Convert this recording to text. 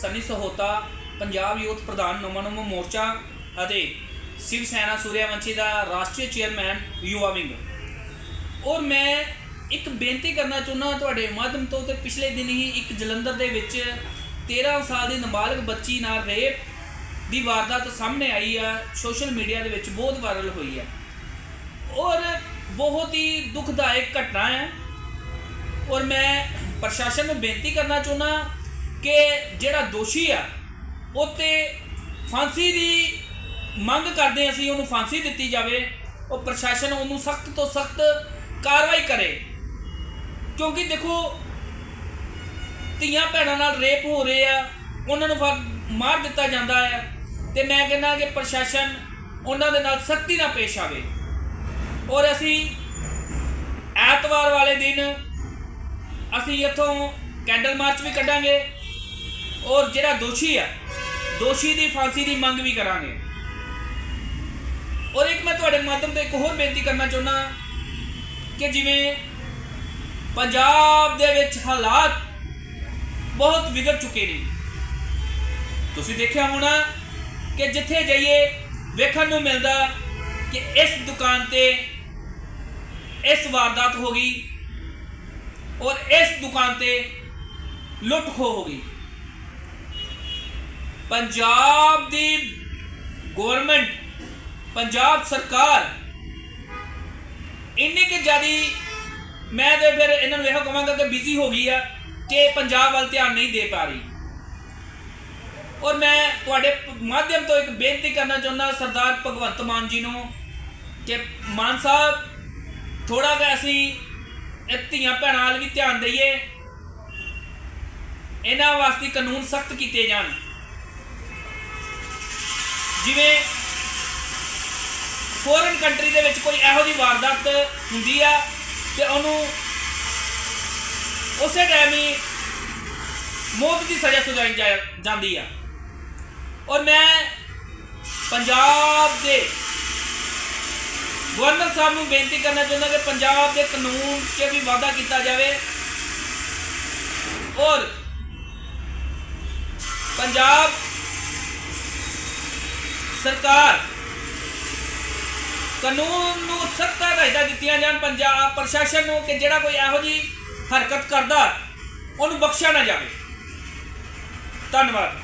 ਮਲਹੋਤਾ Punjab youth ਪ੍ਰਧਾਨ ਨਮੋ ਨਮੋ ਮੋਰਚਾ ਅਤੇ ਸ਼ਿਵ ਸੈਨਾ ਸੂਰਿਆਵੰਸ਼ੀ ਦਾ ਰਾਸ਼ਟਰੀ ਚੇਅਰਮੈਨ ਯੁਵਾ ਵਿੰਗ। ਔਰ ਮੈਂ ਇੱਕ ਬੇਨਤੀ ਕਰਨਾ ਚਾਹੁੰਦਾ ਤੁਹਾਡੇ ਮਾਧਿਅਮ ਤੋਂ ਤੇ ਪਿਛਲੇ ਦਿਨ ਹੀ ਇੱਕ ਜਲੰਧਰ ਦੇ ਵਿੱਚ 13 ਸਾਲ ਦੀ ਨਾਬਾਲਗ ਬੱਚੀ ਨਾਲ ਰੇਪ ਦੀ ਵਾਰਦਾਤ ਸਾਹਮਣੇ ਆਈ ਆ, ਸੋਸ਼ਲ ਮੀਡੀਆ ਦੇ ਵਿੱਚ ਬਹੁਤ ਵਾਇਰਲ ਹੋਈ ਆ। ਔਰ ਬਹੁਤ ਹੀ ਦੁਖਦਾਇਕ ਘਟਨਾ ਹੈ। ਔਰ ਮੈਂ ਪ੍ਰਸ਼ਾਸਨ ਨੂੰ ਬੇਨਤੀ ਕਰਨਾ ਚਾਹੁੰਦਾ ਕਿ ਜਿਹੜਾ ਦੋਸ਼ੀ ਆ, ਉਹ ਤੇ ਫਾਂਸੀ ਦੀ ਮੰਗ ਕਰਦੇ ਅਸੀਂ, ਉਹਨੂੰ ਫਾਂਸੀ ਦਿੱਤੀ ਜਾਵੇ, ਉਹ ਪ੍ਰਸ਼ਾਸਨ ਉਹਨੂੰ ਸਖਤ ਤੋਂ ਸਖਤ ਕਾਰਵਾਈ ਕਰੇ। ਕਿਉਂਕਿ ਦੇਖੋ, ਧੀਆਂ ਭੈਣਾਂ ਨਾਲ ਰੇਪ ਹੋ ਰਹੇ ਆ, ਉਹਨਾਂ ਨੂੰ ਫਾ- ਮਾਰ ਦਿੱਤਾ ਜਾਂਦਾ ਹੈ ਤੇ ਮੈਂ ਕਹਿੰਦਾ ਕਿ ਪ੍ਰਸ਼ਾਸਨ ਉਹਨਾਂ ਦੇ ਨਾਲ ਸਖਤੀ ਨਾਲ ਪੇਸ਼ ਆਵੇ। ਔਰ ਅਸੀਂ ਐਤਵਾਰ ਵਾਲੇ ਦਿਨ ਅਸੀਂ ਇੱਥੋਂ ਕੈਂਡਲ ਮਾਰਚ ਵੀ ਕੱਢਾਂਗੇ। ਔਰ ਜਿਹੜਾ ਦੋਸ਼ੀ ਆ, ਦੋਸ਼ੀ ਦੀ ਫਾਂਸੀ ਦੀ ਮੰਗ ਵੀ ਕਰਾਂਗੇ। ਔਰ ਇੱਕ ਮੈਂ ਤੁਹਾਡੇ ਮਾਧਿਅਮ ਤੋਂ ਇੱਕ ਹੋਰ ਬੇਨਤੀ ਕਰਨਾ ਚਾਹੁੰਦਾ ਕਿ ਜਿਵੇਂ ਪੰਜਾਬ ਦੇ ਵਿੱਚ ਹਾਲਾਤ ਬਹੁਤ ਵਿਗੜ ਚੁੱਕੇ ਨੇ। ਤੁਸੀਂ ਦੇਖਿਆ ਹੋਣਾ ਕਿ ਜਿੱਥੇ ਜਾਈਏ ਵੇਖਣ ਨੂੰ ਮਿਲਦਾ ਕਿ ਇਸ ਦੁਕਾਨ ਤੇ ਇਸ ਵਾਰਦਾਤ ਹੋ ਗਈ ਔਰ ਇਸ ਦੁਕਾਨ ਤੇ ਲੁੱਟ ਖੋ ਹੋ ਗਈ। ਪੰਜਾਬ ਦੀ ਗਵਰਨਮੈਂਟ ਪੰਜਾਬ ਸਰਕਾਰ, ਇੰਨੀ ਕਿ ਜਿਆਦੀ, ਮੈਂ ਤੇ ਫਿਰ ਇਹਨਾਂ ਨੂੰ ਇਹੋ ਕਹਾਂਗਾ ਕਿ ਬਿਜ਼ੀ ਹੋ ਗਈ ਆ ਕਿ ਪੰਜਾਬ ਵੱਲ ਧਿਆਨ ਨਹੀਂ ਦੇ ਪਾ ਰਹੀ। ਔਰ ਮੈਂ ਤੁਹਾਡੇ ਮਾਧਿਅਮ ਤੋਂ ਇੱਕ ਬੇਨਤੀ ਕਰਨਾ ਚਾਹੁੰਦਾ, ਸਰਦਾਰ ਭਗਵੰਤ ਮਾਨ ਜੀ ਨੂੰ, ਕਿ ਮਾਨ ਸਾਹਿਬ ਥੋੜਾ ਜਿਹਾ ਅਸੀਂ ਇਹ ਧੀਆਂ ਭੈਣਾਂ ਵੱਲ ਵੀ ਧਿਆਨ ਦਈਏ। ਇਹਨਾਂ ਵਾਸਤੇ ਕਾਨੂੰਨ ਸਖਤ ਕੀਤੇ ਜਾਣ। ਜਿਵੇਂ ਫੋਰਨ ਕੰਟਰੀ ਦੇ ਵਿੱਚ ਕੋਈ ਇਹੋ ਜਿਹੀ ਵਾਰਦਾਤ ਹੁੰਦੀ ਆ ਤੇ ਉਹਨੂੰ ਉਸੇ ਟਾਈਮ ਹੀ ਮੌਤ ਦੀ ਸਜ਼ਾ ਸੁਣਾਈ ਜਾ- ਜਾਂਦੀ ਆ। ਔਰ ਮੈਂ ਪੰਜਾਬ ਦੇ ਗਵਰਨਰ ਸਾਹਿਬ ਨੂੰ ਬੇਨਤੀ ਕਰਨਾ ਚਾਹੁੰਦਾ ਕਿ ਪੰਜਾਬ ਦੇ ਕਾਨੂੰਨ 'ਚ ਵੀ ਵਾਧਾ ਕੀਤਾ ਜਾਵੇ। ਔਰ ਪੰਜਾਬ ਸਰਕਾਰ। ਕਾਨੂੰਨ ਨੂੰ ਸਖਤ ਹਦਾਇਤਾਂ ਦਿੱਤੀਆਂ ਜਾਣ, ਪੰਜਾਬ ਪ੍ਰਸ਼ਾਸਨ ਨੂੰ ਕਿ ਜਿਹੜਾ ਕੋਈ ਇਹੋ ਜੀ ਹਰਕਤ ਕਰਦਾ, ਉਹਨੂੰ ਬਖਸ਼ਿਆ ਨਾ ਜਾਵੇ। ਧੰਨਵਾਦ।